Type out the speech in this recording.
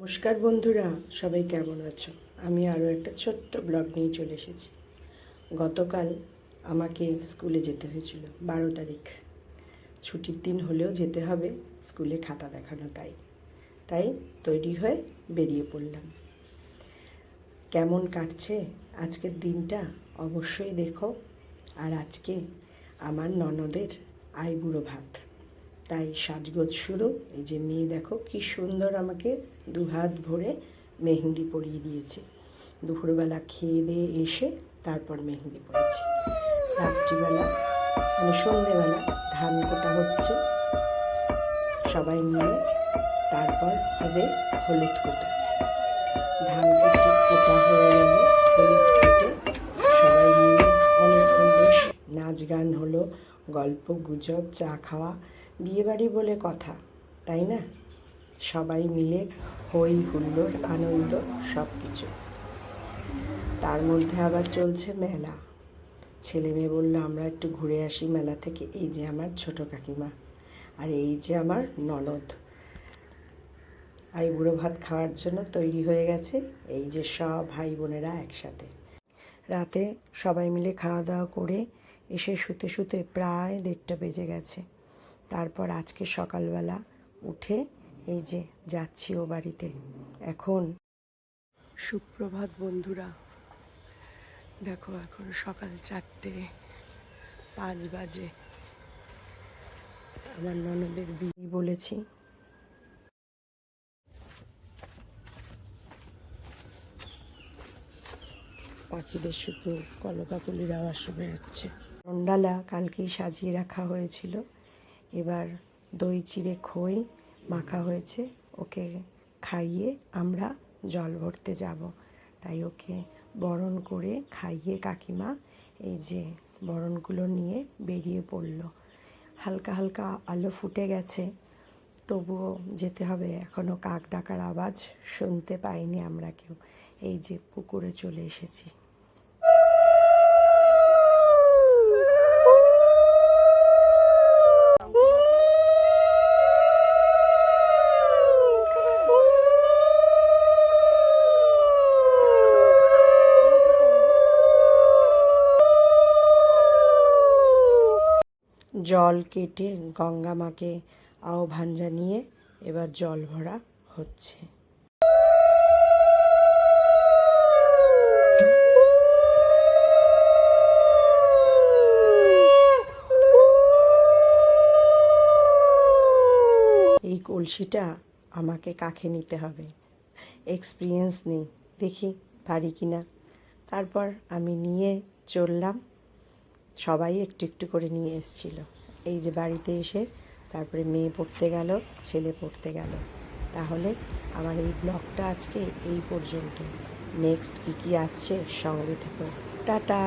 নমস্কার বন্ধুরা, সবাই কেমন আছো? আমি আরও একটা ছোট্ট ব্লগ নিয়ে চলে এসেছি। গতকাল আমাকে স্কুলে যেতে হয়েছিল, বারো তারিখ। ছুটির দিন হলেও যেতে হবে, স্কুলে খাতা দেখানো তাই। তাই তৈরি হয়ে বেরিয়ে পড়লাম। কেমন কাটছে আজকের দিনটা অবশ্যই দেখো। আর আজকে আমার ননদের আইবুড়ো ভাত। তাই সাজগোজ শুরু। এই যে মেয়ে দেখো, কি সুন্দর আমাকে দু হাত ভরে মেহেন্দি পরিয়ে দিয়েছে। দুপুরবেলা খেয়ে দিয়ে এসে তারপর মেহেন্দি পরেছি। রাত্রিবেলা মানে সন্ধেবেলা ধান কোটা হচ্ছে। সবাই মিলে তারপর হবে হলুদ কোটা। ধান কেটে কোটা হয়ে গেলে, হলুদ কেটে সবাই মিলে বেশ নাচ গান হলো, গল্প, গুজব, চা খাওয়া বিয়েবাড়ি বলে কথা, তাই না? সবাই মিলে হই হুল্লোড়, আনন্দ সব কিছু তার মধ্যে আবার চলছে মেলা। ছেলে মেয়ে বলল, আমরা একটু ঘুরে আসি মেলা থেকে, এই যে আমার ছোট কাকিমা আর এই যে আমার ননদ। আইবুড়ো ভাত খাওয়ার জন্য তৈরি হয়ে গেছে, এই যে সব ভাই বোনেরা একসাথে। রাতে সবাই মিলে খাওয়া দাওয়া করে এসে শুতে শুতে প্রায় দেড়টা বেজে গেছে। তারপর আজকে সকালবেলা উঠে এই যে যাচ্ছি ও বাড়িতে। এখন সুপ্রভাত বন্ধুরা দেখো এখন সকাল চারটে পাঁচ বাজে। আমার ননদের বিয়ে বলেছি। পাখিদের শুধু কলকাকলির আওয়াজ শোনা যাচ্ছে। রন্ডালা কালকেই সাজিয়ে রাখা হয়েছিল। এবার দই চিড়ে খই মাখা হয়েছে। ওকে খাইয়ে আমরা জল ভরতে যাব। তাই ওকে বরণ করে খাইয়ে কাকিমা এই যে বরণগুলো নিয়ে বেরিয়ে পড়ল। হালকা হালকা আলো ফুটে গেছে, তবুও যেতে হবে। এখনও কাক ডাকার আওয়াজ শুনতে পাইনি আমরা কেউ। এই যে পুকুরে চলে এসেছি। জল কেটে গঙ্গা মাকে আহ্বান জানিয়ে এবার জল ভরা হচ্ছে। এই কলসিটা আমাকে কাকে নিতে হবে। এক্সপিরিয়েন্স নেই। দেখি পারি কি না তারপর আমি নিয়ে চললাম সবাই একটু একটু করে নিয়ে এসেছিল। এই যে বাড়িতে এসে তারপরে মেয়ে পড়তে গেল, ছেলে পড়তে গেল। তাহলে আমার এই ব্লগটা আজকে এই পর্যন্ত নেক্সট কী কী আসছে সঙ্গে থেকে টাটা!